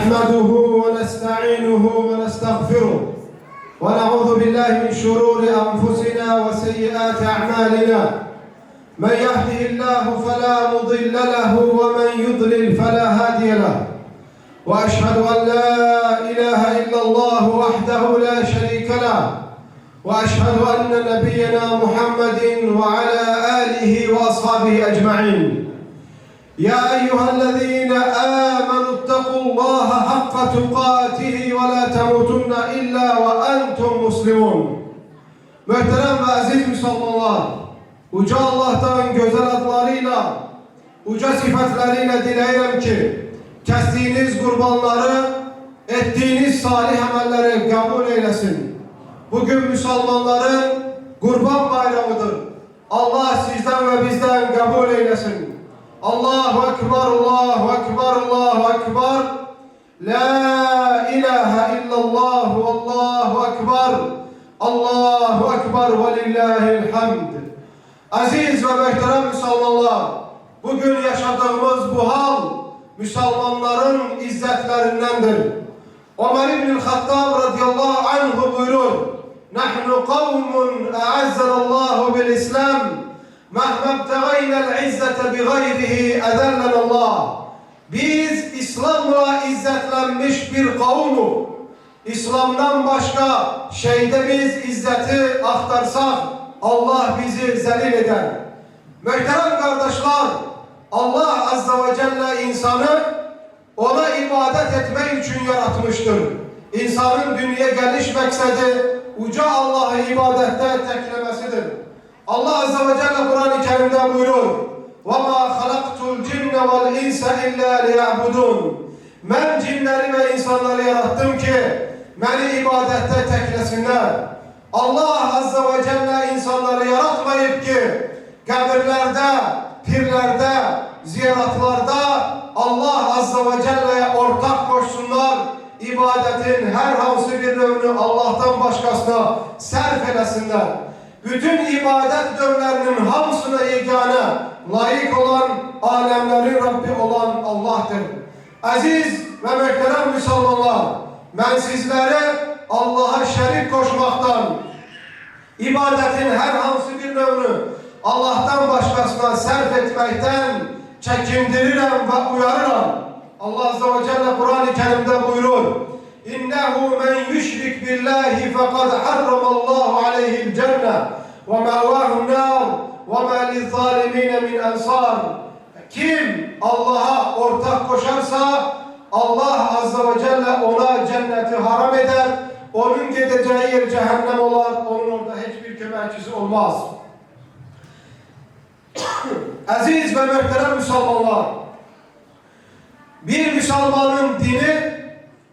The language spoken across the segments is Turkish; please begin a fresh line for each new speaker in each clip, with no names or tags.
نحمده ونستعينه ونستغفره ونعوذ بالله من شرور أنفسنا وسيئات أعمالنا. من يهده الله فلا مضل له ومن يضلل فلا هادي له. وأشهد أن لا إله إلا الله وحده لا شريك له. وأشهد أن نبينا محمد وعلى آله وأصحابه أجمعين. يا ايها الذين امنوا اتقوا الله حق تقاته ولا تموتن الا وانتم مسلمون Muhterem ve aziz Müslümanlar, Uca Allah'tan güzel adlarıyla, uca sıfatlarıyla dileyim ki, kestiğiniz kurbanları, ettiğiniz salih amelleri kabul eylesin. Bugün Müslümanların kurban bayramıdır. Allah sizden ve bizden kabul eylesin. Allahu Ekber, Allahu Ekber, Allahu Ekber. La ilahe illallah, Allahu Ekber. Allahu Ekber ve lillahil hamd. Aziz ve muhterem Müslümanlar, bugün yaşadığımız bu hal Müslümanların izzetlerindendir. Ömer İbn-i Hattab radıyallahu anhu buyurur. Nahnu kavmun İslam. Ebtegaynel izzete bi gayrihi Allah. Biz İslam'la izzetlenmiş bir kavmu. İslam'dan başka şeyde biz izzeti aktarsak Allah bizi zelil eder. Muhterem kardeşler, Allah Azze ve Celle insanı ona ibadet etmek için yaratmıştır. İnsanın dünyaya geliş maksedi uca Allah'ı ibadette teklemesidir. Allah Azze ve Celle Kur'an-ı Kerim'de buyurur. وَمَا خَلَقْتُ الْجِنَّ وَالْاِنْسَ اِلَّا لِيَعْبُدُونَ Ben cinleri ve insanları yarattım ki beni ibadette teklesinler. Allah Azze ve Celle insanları yaratmayıp ki kabirlerde, pirlerde, ziyaratlarda Allah Azze ve Celle'ye ortak koşsunlar. ibadetin her hansı bir ürünü Allah'tan başkasına serf elesinler. Bütün ibadet dövlerinin hamsına yegane, layık olan, alemlerin Rabbi olan Allah'tır. Aziz ve muhterem Müslümanlar, ben sizlere Allah'a şerik koşmaktan, ibadetin her hansı bir növünü Allah'tan başkasına serf etmekten çekindiririm ve uyarırım. Allah Azze ve Celle Kur'an-ı Kerim'de buyurur. İnnehu men yüşrik billahi fekad harramallahu aleyhil cenne ve mevâhun nâr ve mâ lizzâlimîne min ensâr. Kim Allah'a ortak koşarsa Allah Azze ve Celle ona cenneti haram eder. Onun gideceği yer cehennem olur. Onun orada hiçbir kömekçisi olmaz. Aziz ve muhterem Müslümanlar, bir Müslümanın dini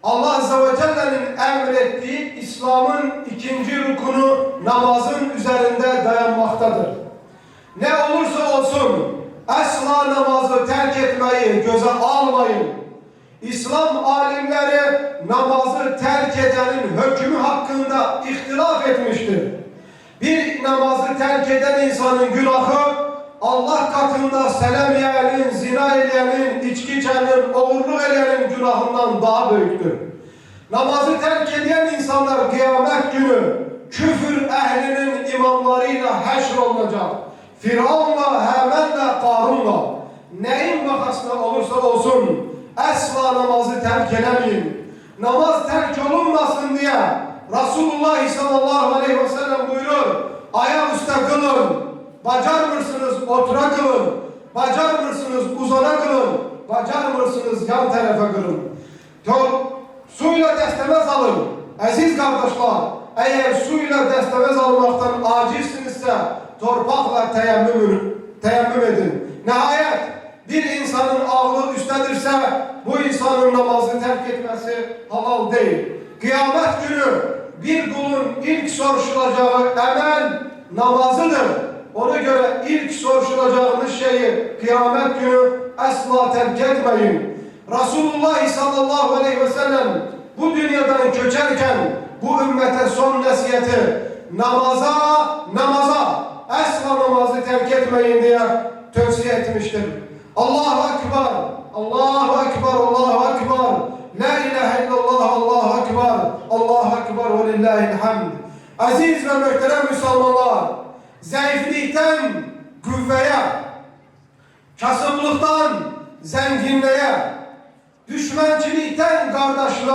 Allah Azze ve Celle'nin emrettiği İslam'ın ikinci rukunu namazın üzerinde dayanmaktadır. Ne olursa olsun asla namazı terk etmeyi göze almayın. İslam alimleri namazı terk edenin hükmü hakkında ihtilaf etmiştir. Bir namazı terk eden insanın günahı Allah katında selam yiyenin, zina edenin, içki içenin, oğurluk edenin günahından daha büyüktür. Namazı terk eden insanlar kıyamet günü küfür ehlinin imamlarıyla haşr olacak. Firavunla, Hemen'le, Karun'la neyin vakasına olursa olsun asla namazı terk edemeyin. Namaz terk olunmasın diye Resulullah sallallahu aleyhi ve sellem buyurur. Ayak üstte kılın. Bacar mısınız otura kılın. Bacar mısınız uzana kılın. Bacar mısınız yan tarafa kılın. Tor, suyla destemez alın. Aziz kardeşler, eğer suyla destemez almaktan acizsinizse torpakla teyemmüm, teyemmüm edin. Nihayet bir insanın ağlı üsttedirse bu insanın namazı terk etmesi halal değil. Kıyamet günü bir kulun ilk soruşturacağı emel namazıdır. Ona göre ilk soruşulacağınız şeyi kıyamet günü asla terk etmeyin. Resulullah sallallahu aleyhi ve sellem bu dünyadan göçerken bu ümmete son nesiyeti namaza, namaza, asla namazı terk etmeyin diye tövsiye etmiştir. Allahu Ekber, Allahu Ekber, Allahu Ekber, La ilahe illallah, Allahu Ekber, Allahu Ekber ve lillahil hamd. Aziz ve muhterem Müslümanlar, zayıflıktan kuvveye, kasıblıktan zenginliğe, düşmançılıktan kardeşliğe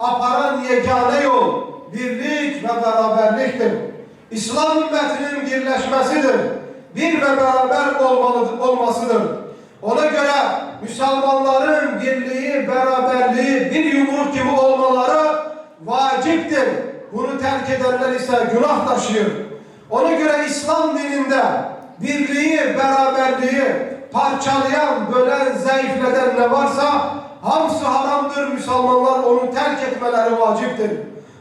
aparan yegane yol birlik ve beraberliktir. İslam ümmetinin birleşmesidir. Bir ve beraber olmalıdır, olmasıdır. Ona göre Müslümanların birliği, beraberliği, bir yumruk gibi olmaları vaciptir. Bunu terk edenler ise günah taşıyor. Ona göre İslam dininde birliği, beraberliği parçalayan, bölen, zayıfleden ne varsa hamsı haramdır. Müslümanlar onu terk etmeleri vaciptir.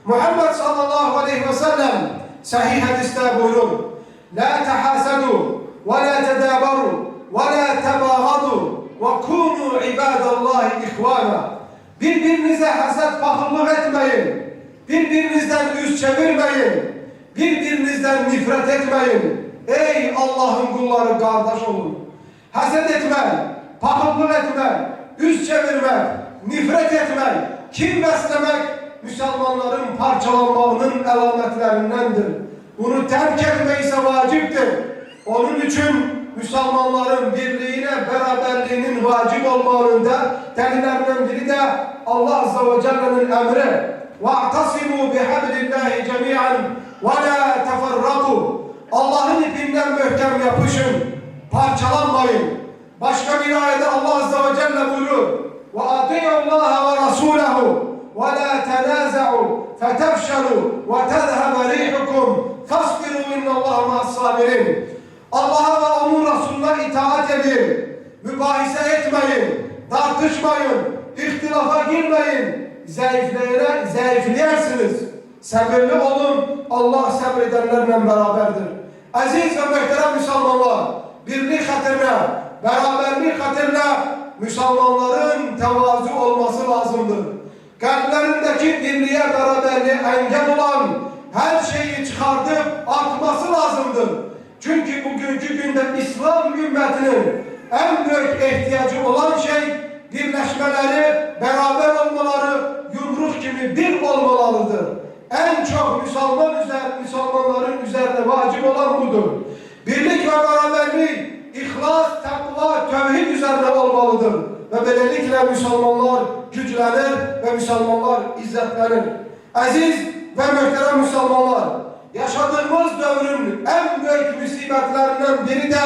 Muhammed sallallahu aleyhi ve sellem sahih hadiste buyurur. La tehasadu ve la tedabaru ve la tebagadu ve kunu ibadallahi ihvana. Birbirinize haset fakırlık etmeyin. Birbirinizden yüz çevirmeyin. Birbirinizden nifret etmeyin. Ey Allah'ın kulları kardeş olun. Haset etmek, fakırlık etmek, yüz çevirmek, nifret etmek, kim beslemek Müslümanların parçalanmalarının alametlerindendir. Bunu terk etmek ise vaciptir. Onun için Müslümanların birliğine, beraberliğinin vacip olmanın da delillerinden biri de Allah Azze ve Celle'nin emri. وَاَعْتَصِمُوا بِحَبْلِ اللّٰهِ جَمِيعًا وَلَا تَفَرَّقُوا Allah'ın ipinden mühkem yapışın, parçalanmayın. Başka bir ayette Allah Azze ve Celle buyuruyor. وَاَطِيعُوا اللّٰهَ وَرَسُولَهُ وَلَا تَنَازَعُوا فَتَفْشَلُوا وَتَذْهَبَ رِيحُكُمْ فَاصْبِرُوا اِنَّ اللّٰهَ مَعَ الصَّابِرِينَ Allah'a ve onun Resulüne itaat edin. Mübahise etmeyin. Tartışmayın. ihtilafa girmeyin. Zayıfleyene, zayıfleyersiniz. Sabırlı olun. Allah sabredenlerle beraberdir. Aziz ve muhterem Müslümanlar, birlik hatırına, beraberlik hatırına Müslümanların tevazu olması lazımdır. Kalplerindeki birliğe, beraberliğe engel olan her şeyi çıkartıp atması lazımdır. Çünkü bugünkü günde İslam ümmetinin en büyük ihtiyacı olan şey birleşmeleri, beraber olmaları, yumruk gibi bir olmalarıdır. En çok Müslüman üzerine, Müslümanların üzerine vacip olan budur. Birlik ve beraberlik, ihlas, takva, tevhid üzerine olmalıdır. Ve böylelikle Müslümanlar güçlenir ve Müslümanlar izzetlenir. Aziz ve muhterem Müslümanlar, yaşadığımız dövrün en büyük musibetlerinden biri de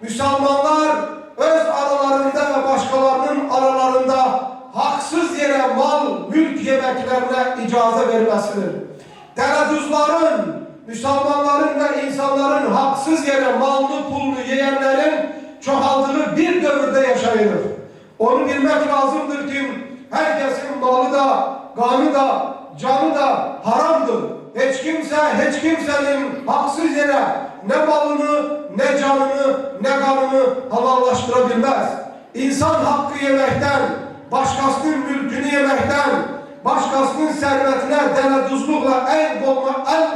Müslümanlar öz aralarında yemeklerine icaze vermesidir. Tereddüzlerin, Müslümanların ve insanların haksız yere malını pulunu yiyenlerin çoğaldığı bir dövrde yaşayılır. Onu bilmek lazımdır ki herkesin malı da, kanı da, canı da haramdır. Hiç kimse, hiç kimsenin haksız yere ne malını, ne canını, ne kanını halallaştırabilmez. İnsan hakkı yemekten, başkasının mülkünü yemekten, başkasının servetine deneduzlukla el, koyma, el,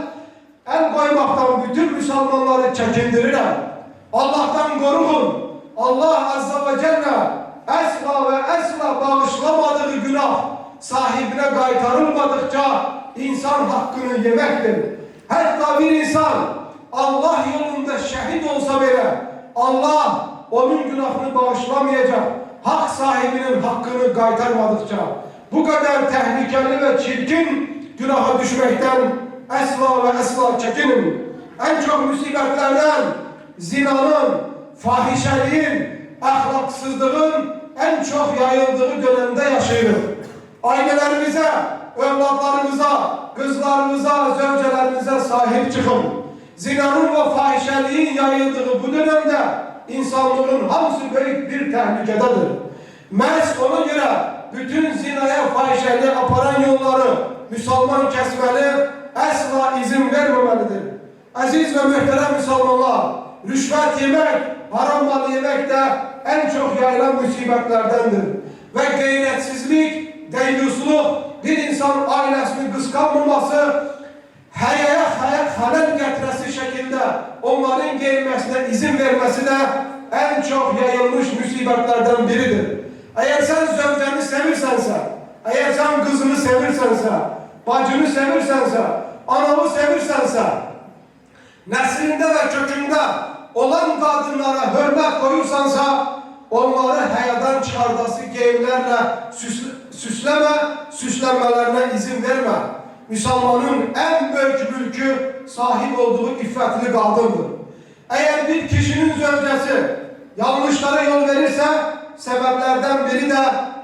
el koymaktan bütün Müslümanları çekindirirler. Allah'tan korkun. Allah Azze ve Celle esla ve esla bağışlamadığı günah sahibine kaytarılmadıkça insan hakkını yemektir. Hatta bir insan Allah yolunda şehit olsa bile Allah onun günahını bağışlamayacak. Hak sahibinin hakkını kaytarmadıkça bu kadar tehlikeli ve çirkin günaha düşmekten esla ve esla çekinin. En çok musibetlerden zinanın, fahişeliğin, ahlaksızlığın en çok yayıldığı dönemde yaşıyoruz. Ailelerimize, evlatlarımıza, kızlarımıza, zevcelerimize sahip çıkın. Zinanın ve fahişeliğin yayıldığı bu dönemde insanlığın hamısı büyük bir tehlikededir. Mers ona göre bütün zinaya, fahişeliğe aparan yolları Müslüman kesmeli, asla izin vermemelidir. Aziz ve muhterem Müslümanlar, rüşvet yemek, haram mal yemek de en çok yayılan musibetlerdendir. Ve gayretsizlik, deyyusluk, bir insan ailesini kıskanmaması, hayaya hayat halel getiresi şekilde onların gelmesine izin vermesi de en çok yayılmış musibetlerden biridir. Eğer sen zevceni sevirsense, eğer sen kızını sevirsense, bacını sevirsense, anamı sevirsense, neslinde ve kökünde olan kadınlara hürmet koyursansa, onları hayadan çıkardası geyimlerle süsle, süsleme, süslenmelerine izin verme. Müslümanın en büyük mülkü sahip olduğu iffetli kadındır. Eğer bir kişinin zövcesi yanlışlara yol verirse sebeplerden biri de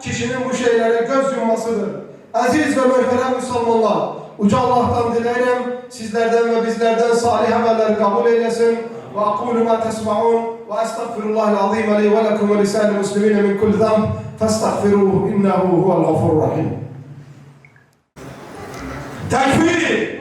kişinin bu şeylere göz yummasıdır. Aziz ve mühterem Müslümanlar, Uca Allah'tan dilerim sizlerden ve bizlerden salih ameller kabul eylesin. Ve akulu ma tesma'un ve estağfirullahal azim li ve lekum ve lisanil muslimin min kulli zam festağfiruhu innehu huvel gafurur rahim. Tekbir!